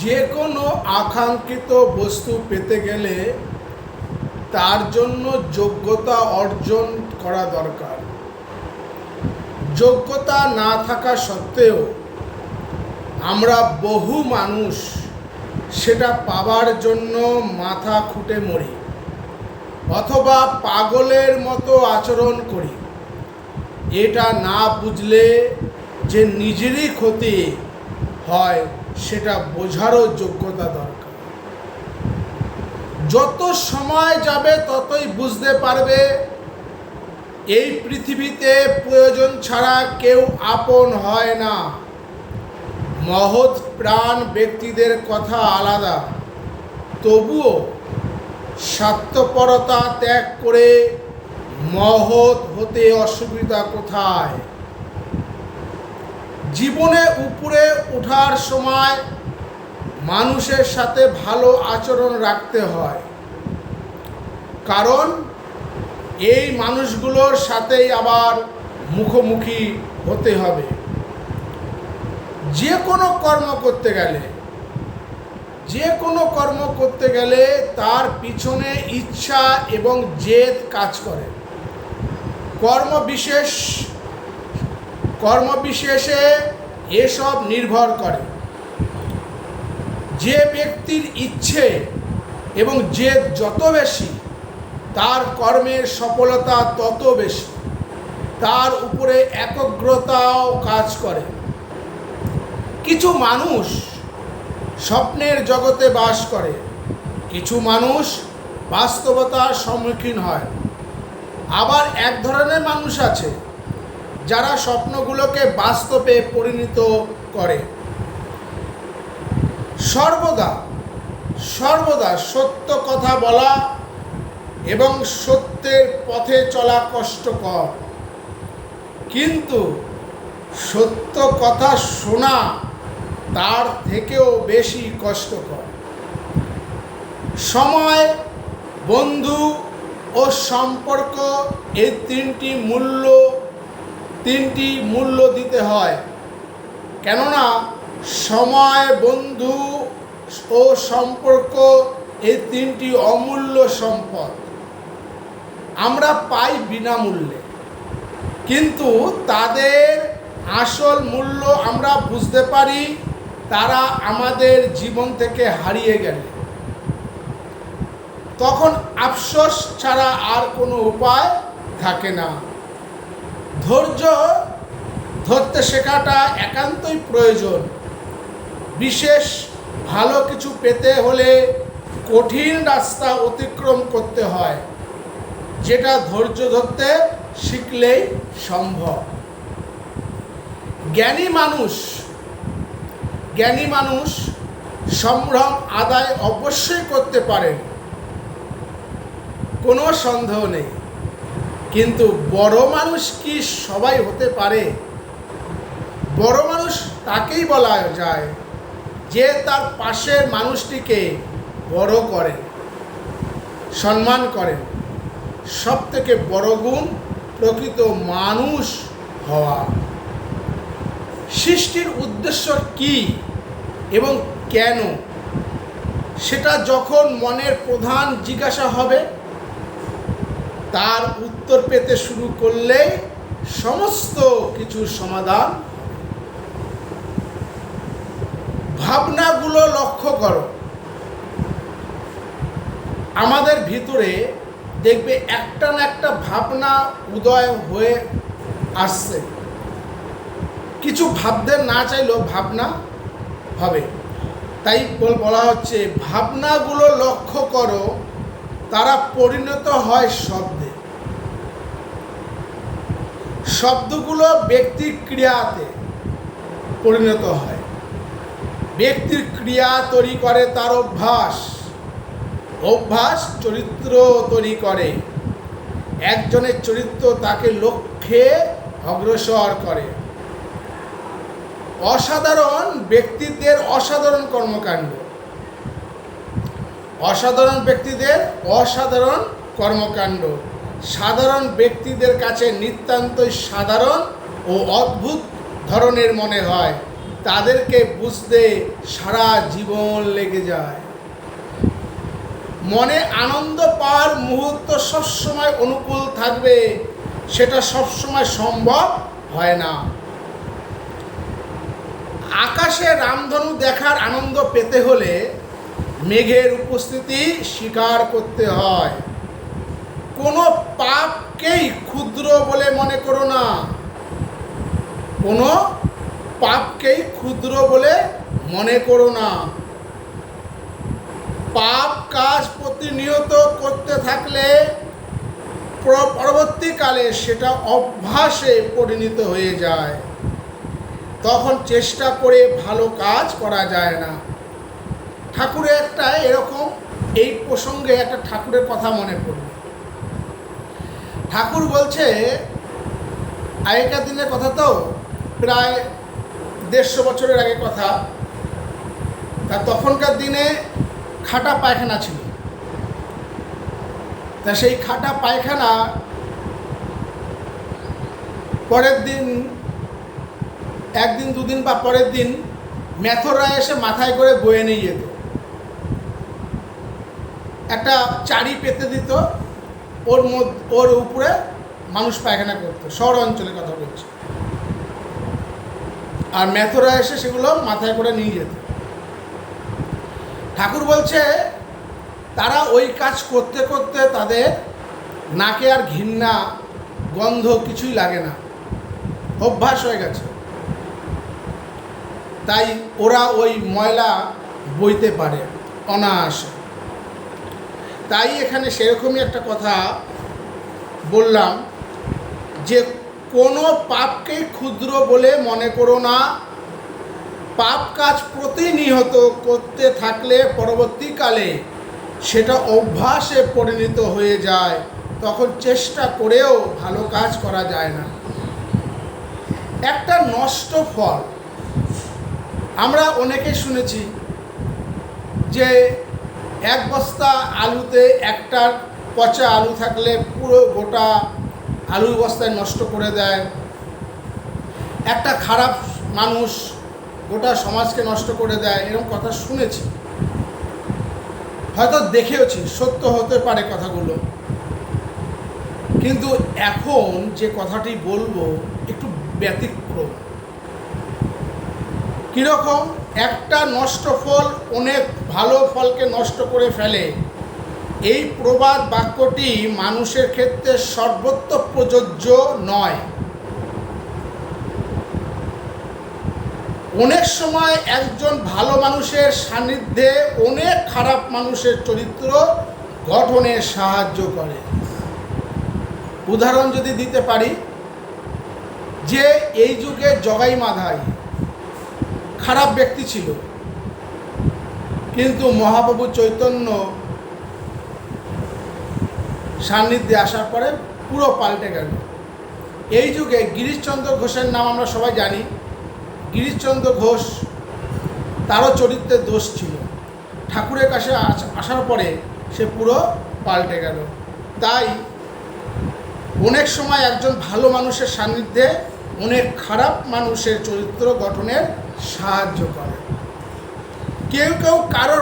যে কোনো আকাঙ্ক্ষিত বস্তু পেতে গেলে তার জন্য যোগ্যতা অর্জন করা দরকার। যোগ্যতা না থাকা সত্ত্বেও আমরা বহু মানুষ সেটা পাবার জন্য মাথা খুঁটে মরি অথবা পাগলের মতো আচরণ করি। এটা না বুঝলে যে নিজেরই ক্ষতি হয় সেটা বোঝারও যোগ্যতা দরকার। যত সময় যাবে, ততই বুঝতে পারবে, এই পৃথিবীতে প্রয়োজন ছাড়া কেউ আপন হয় না। মহৎ প্রাণ ব্যক্তিদের কথা আলাদা। তবুও স্বার্থপরতা ত্যাগ করে মহৎ হতে অসুবিধা কোথায়? জীবনে উপরে ওঠার সময় মানুষের সাথে ভালো আচরণ রাখতে হয়। কারণ এই মানুষগুলোর সাথেই আবার মুখোমুখি হতে হবে। যে কোনো কর্ম করতে গেলে, যে কোনো কর্ম করতে গেলে তার পিছনে ইচ্ছা এবং জেদ কাজ করে। কর্মবিশেষ কর্মবিশেষে এসব নির্ভর করে। যে ব্যক্তির ইচ্ছে এবং জেদ যত বেশি তার কর্মের সফলতা তত বেশি, তার উপরে একগ্রতাও কাজ করে। কিছু মানুষ স্বপ্নের জগতে বাস করে, কিছু মানুষ বাস্তবতার সম্মুখীন হয়। আবার এক ধরনের মানুষ আছে যারা স্বপ্নগুলোকে বাস্তবে পরিণত করে। সর্বদা সর্বদা সত্য কথা বলা এবং সত্যের পথে চলা কষ্টকর। কিন্তু সত্য কথা শোনা তার থেকেও বেশি কষ্টকর। সময়, বন্ধু ও সম্পর্ক এই তিনটি মূল্য তিনটি মূল্য দিতে হয়। কেননা, সময়, বন্ধু ও সম্পর্ক এই তিনটি অমূল্য সম্পদ। আমরা পাই বিনামূল্যে। কিন্তু তাদের আসল মূল্য আমরা বুঝতে পারি, তারা আমাদের জীবন থেকে হারিয়ে গেলে। তখন আফসোস ছাড়া আর কোনো উপায় থাকে না। ধৈর্য ধরতে শেখাটা একান্তই প্রয়োজন। বিশেষ ভালো কিছু পেতে হলে কঠিন রাস্তা অতিক্রম করতে হয়। যেটা ধৈর্য ধরতে শিখলেই সম্ভব। জ্ঞানী মানুষ জ্ঞানী মানুষ সম্ভ্রম আদায় অবশ্যই করতে পারেন কোনো সন্দেহ নেই। কিন্তু বড় মানুষ কি সবাই হতে পারে? বড় মানুষ তাকেই বলা যায় যে তার পাশের মানুষটিকে বড় করেন সম্মান করেন সব থেকে বড় গুণ প্রকৃত মানুষ হওয়া। সৃষ্টির উদ্দেশ্য কি এবং কেন? সেটা যখন মনের প্রধান জিজ্ঞাসা হবে তার উত্তর পেতে শুরু করলে সমস্ত কিছুর সমাধান ভাবনাগুলো লক্ষ্য করো। আমাদের ভিতরে দেখবে একটা না একটা ভাবনা উদয় হয়ে আসছে। কিছু ভাবতে না চাইলেও ভাবনা হবে। তাই বলা হচ্ছে, ভাবনাগুলো লক্ষ্য করো। তারা পরিণত হয় শব্দে। শব্দগুলো ব্যক্তির ক্রিয়াতে পরিণত হয়। ব্যক্তির ক্রিয়া তৈরি করে তার অভ্যাস। অভ্যাস চরিত্র তৈরি করে। একজনের চরিত্র তাকে লক্ষ্যে অগ্রসর করে। অসাধারণ ব্যক্তিদের অসাধারণ কর্মকাণ্ড। অসাধারণ ব্যক্তিদের অসাধারণ কর্মকাণ্ড। সাধারণ ব্যক্তিদের কাছে নিতান্তই সাধারণ ও অদ্ভুত ধরনের মনে হয়। তাদেরকে বুঝতে সারা জীবন লেগে যায়। মনে আনন্দ পাওয়ার মুহূর্ত সবসময় অনুকূল থাকবে, সেটা সবসময় সম্ভব হয় না। আকাশে রামধনু দেখার আনন্দ পেতে হলে মেঘের উপস্থিতি স্বীকার করতে হয়। কোনো পাপকেই ক্ষুদ্র বলে মনে করো না। কোনো পাপকেই ক্ষুদ্র বলে মনে করো না। পাপ কাজ প্রতিনিয়ত করতে থাকলে পরবর্তীকালে সেটা অভ্যাসে পরিণত হয়ে যায়। তখন চেষ্টা করে ভালো কাজ করা যায় না। ঠাকুরের একটা এরকম, এই প্রসঙ্গে একটা ঠাকুরের কথা মনে পড়ল। ঠাকুর বলছে, আগেকার দিনের কথা তো, প্রায় দেড়শো বছরের আগে কথা। তা তখনকার দিনে খাটা পায়খানা ছিল। তা সেই খাটা পায়খানা পরের দিন, একদিন, দুদিন বা পরের দিন মেথররা এসে মাথায় করে বয়ে নিয়ে যেত। একটা চারি পেতে দিত, ওর মধ্যে, ওর উপরে মানুষ পায়খানা করতো শহর অঞ্চলের কথা বলছি। আর মেথরা এসে সেগুলো মাথায় করে নিয়ে যেত। ঠাকুর বলছে, তারা ওই কাজ করতে করতে তাদের নাকে আর ঘৃণা, গন্ধ কিছুই লাগে না। অভ্যাস হয়ে গেছে। তাই ওরা ওই ময়লা বইতে পারে, অনায়াসে। তাই এখানে সেরকমই একটা কথা বললাম যে কোনো পাপকেই ক্ষুদ্র বলে মনে করো না। পাপ কাজ প্রতিনিয়ত করতে থাকলে পরবর্তীকালে সেটা অভ্যাসে পরিণত হয়ে যায়, তখন চেষ্টা করেও ভালো কাজ করা যায় না। একটা নষ্ট ফল, আমরা অনেকে শুনেছি যে এক বস্তা আলুতে একটা পচা আলু থাকলে পুরো গোটা আলু বস্তায় নষ্ট করে দেয়। একটা খারাপ মানুষ গোটা সমাজকে নষ্ট করে দেয়, এরকম কথা শুনেছি। হয়তো দেখেওছি, সত্য হতে পারে কথাগুলো। কিন্তু এখন যে কথাটি বলব একটু ব্যতিক্রম। কীরকম? একটা নষ্ট ফল অনেক ভালো ফলকে নষ্ট করে ফেলে। এই প্রবাদ বাক্যটি মানুষের ক্ষেত্রে সর্বত্র প্রযোজ্য নয়। অনেক সময় একজন ভালো মানুষের সান্নিধ্যে অনেক খারাপ মানুষের চরিত্র গঠনে সাহায্য করে। উদাহরণ যদি দিতে পারি, যে এই যুগে জগাই মাধাই খারাপ ব্যক্তি ছিল। কিন্তু মহাপ্রভু চৈতন্য সান্নিধ্যে আসার পরে পুরো পাল্টে গেল। এই যুগে গিরিশচন্দ্র ঘোষের নাম আমরা সবাই জানি। গিরিশচন্দ্র ঘোষ তারও চরিত্রের দোষ ছিল। ঠাকুরের কাছে আস- আসার পরে সে পুরো পাল্টে গেল। তাই অনেক সময় একজন ভালো মানুষের সান্নিধ্যে অনেক খারাপ মানুষের চরিত্র গঠনের সাহায্য করে। কেউ কেউ কারোর